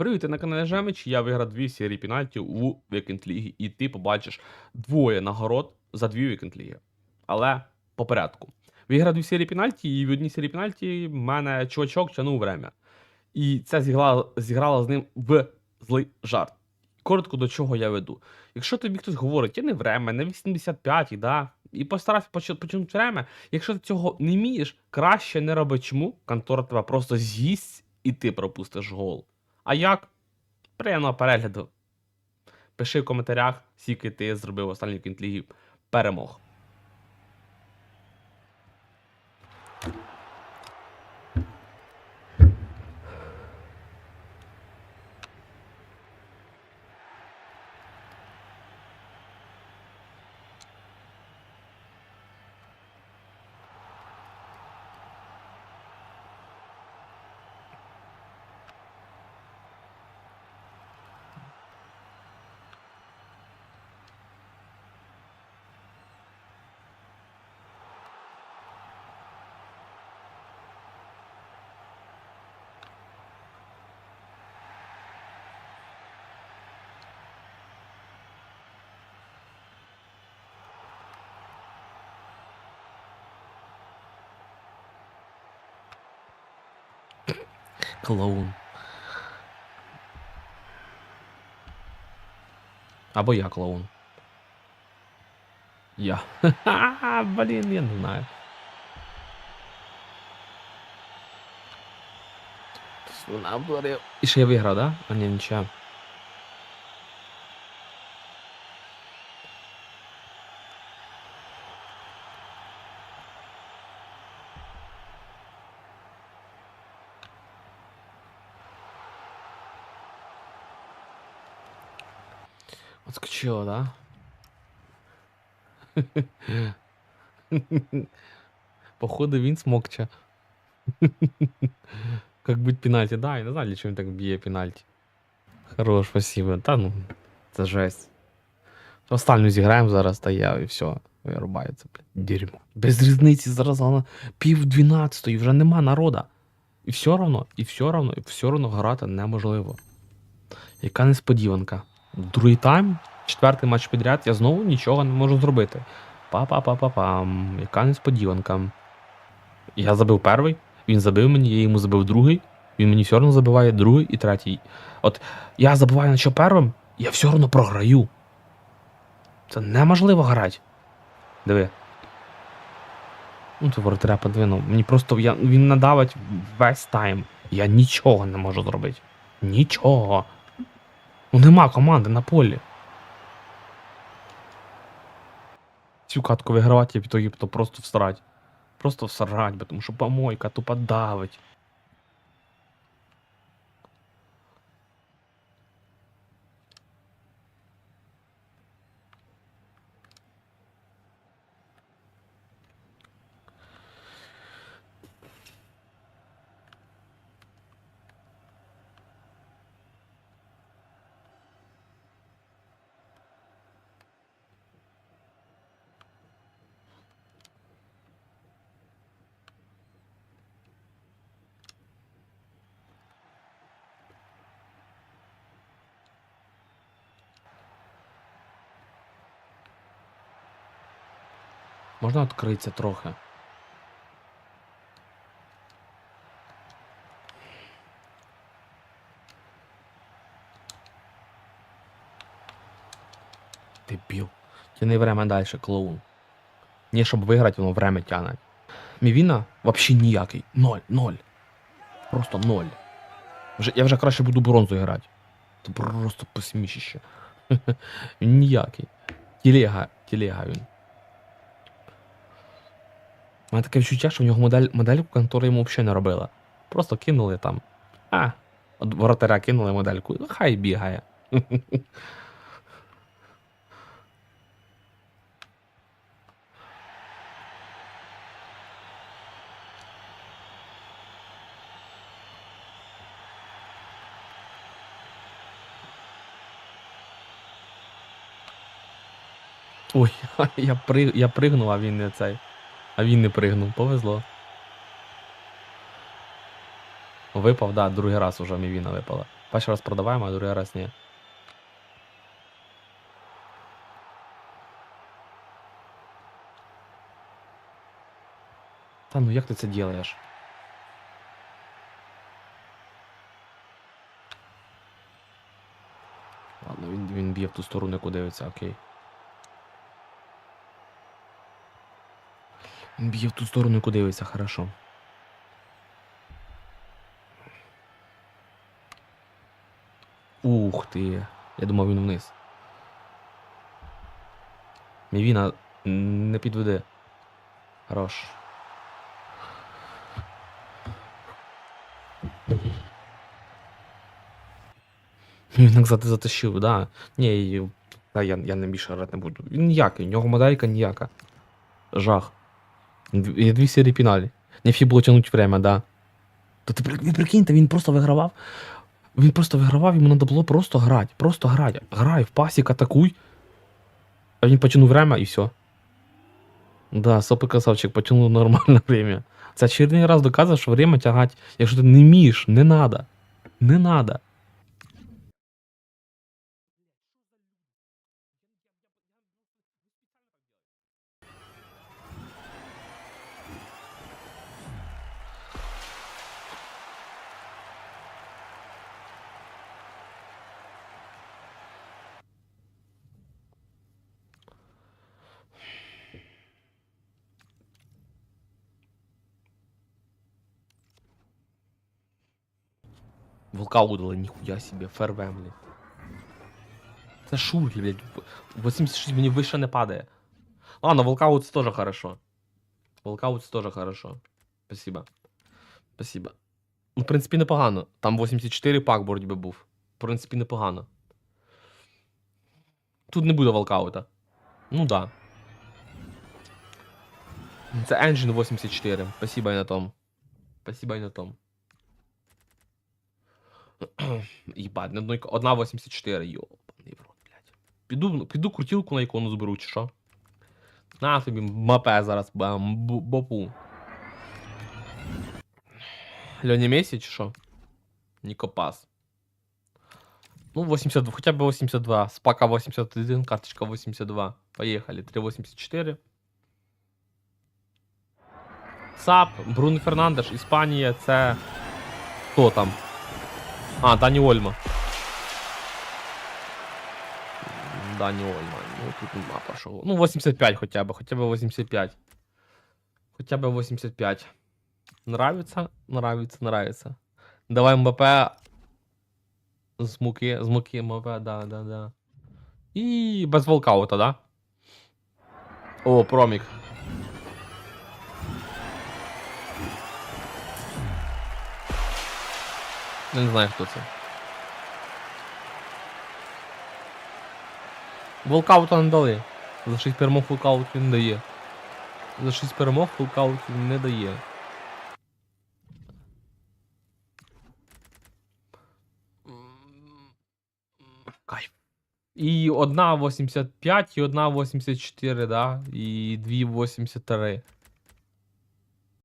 Привіт, на каналі Жемич. Я виграв дві серії пенальтів у Вікенд Лігі, і ти побачиш двоє нагород за дві Вікенд Ліги. Але по порядку. Виграв дві серії пенальті, і в одній серії пенальті в мене чувачок тянув время. І це зіграло, зіграло з ним в злий жарт. Коротко до чого я веду. Якщо тобі хтось говорить, я не время, не 85 да, і постарайся поч- починути время, якщо ти цього не вмієш, краще не роби чому, контора тебе просто з'їсть і ти пропустиш гол. А як? Приємного перегляду. Пиши в коментарях, скільки ти зробив в останній кінтлігі перемог. Клоун. Або я клоун. Я. Ха-ха, блін, я не знаю. Вона буде- І ще я виграв, да? А ні, нічого. Отскочила, да? Походу він смокче. Как быть пенальти? Да, я не знаю, для чого він так б'є пенальти. Хорош, спасибо. Та ну, це жесть. Останню зіграємо зараз, та я і все. Вирубається, блядь. Дерьмо. Без різниці зараз вона пів дванадцятої, вже нема народа. І все равно, і все равно, і все равно грати неможливо. Яка несподіванка. Другий тайм, четвертий матч підряд, я знову нічого не можу зробити. Па-па-па-па-пам. Яка несподіванка. Я забив перший, він забив мені, я йому забив другий, він мені все одно забиває другий і третій. От я забиваю на що первим, я все одно програю. Це неможливо грати. Диви. Ну, це воротаря подвинув. Мені просто я, він надавить весь тайм. Я нічого не можу зробити. Нічого. Ну нема команди на полі. Цю катку вигравати, я в ітогі то просто всрать. Просто всрать, тому що помойка тупо давить. Можна відкритися трохи. Дебіл. Тяни время далі, клоун. Ні, щоб виграти, воно время тягне. Мівіна взагалі ніякий. Ноль, ноль. Просто ноль. Вже, я вже краще буду бронзу грати. Це просто посмішище. Він ніякий. Телега, телега він. У мене таке відчуття, що в нього модель, модельку контора йому взагалі не робила. Просто кинули там. А, от воротаря кинули модельку. Ну, хай бігає. Ой, я, при, я пригнув, а він не цей. А він не пригнув. Повезло. Випав, да, другий раз уже Мівіна випала. Перший раз продаваємо, а другий раз ні. Та ну як ти це ділаєш? Ладно, він, він б'є в ту сторону, яку дивиться, окей. Б'є в ту сторону, яку дивиться, хорошо. Ух ти. Я думав, він вниз. Мівіна не підведе. Хорош. Він зати- затащив, да. Ні, я, я не більше грати не буду. Він ніякий, у нього моделька ніяка. Жах. Є дві серії піналі. Не всі було тягнути время, да. То ти при- ви прикиньте, він просто вигравав. Він просто вигравав, йому треба було просто грати. Просто грати. Грай, в пасік, атакуй. А він потягнув время і все. Да, сопи красавчик, потягнув нормальне время. Це очередний раз доказує, що время тягати, якщо ти не вмієш, не надо. Не надо. Волка удали, ніхуя себе, фервемлі. Це шурглі, блядь. 86 мені вище не падає. Ладно, волкаут теж хорошо. Волкаут теж хорошо. Спасибо. Спасибо. Ну, в принципі, непогано. Там 84 пак боротьби був. В принципі, непогано. Тут не буде волкаута. Ну да. Це Engine 84. Спасибо і на том. Спасибо і на том. Єбать, на одної- одна 84, йобаний в блядь. Піду, піду крутілку на ікону зберу, чи що? На тобі мапе зараз бам, бопу. Льоні Месі, чи що? Нікопас. Ну, 82, хоча б 82. Спака 81, карточка 82. Поїхали. 384. САП, Бруно Фернандеш, Іспанія, це. Хто там? А, Дані Ольма. Дані Ольма. Ну, тут нема пошов. Ну, 85 хоча б, хоча б 85. Хоча б 85. Нравится? Нравится, нравится. Давай МБП. З муки, з муки МБП, да, да, да. І без волкаута, да? О, промік. Не знаю, хто це. Волкаута не дали. За 6 перемог волкаут він дає. За 6 перемог волкаут він не дає. Кайф. І одна 85, і одна 84, да? І дві 83.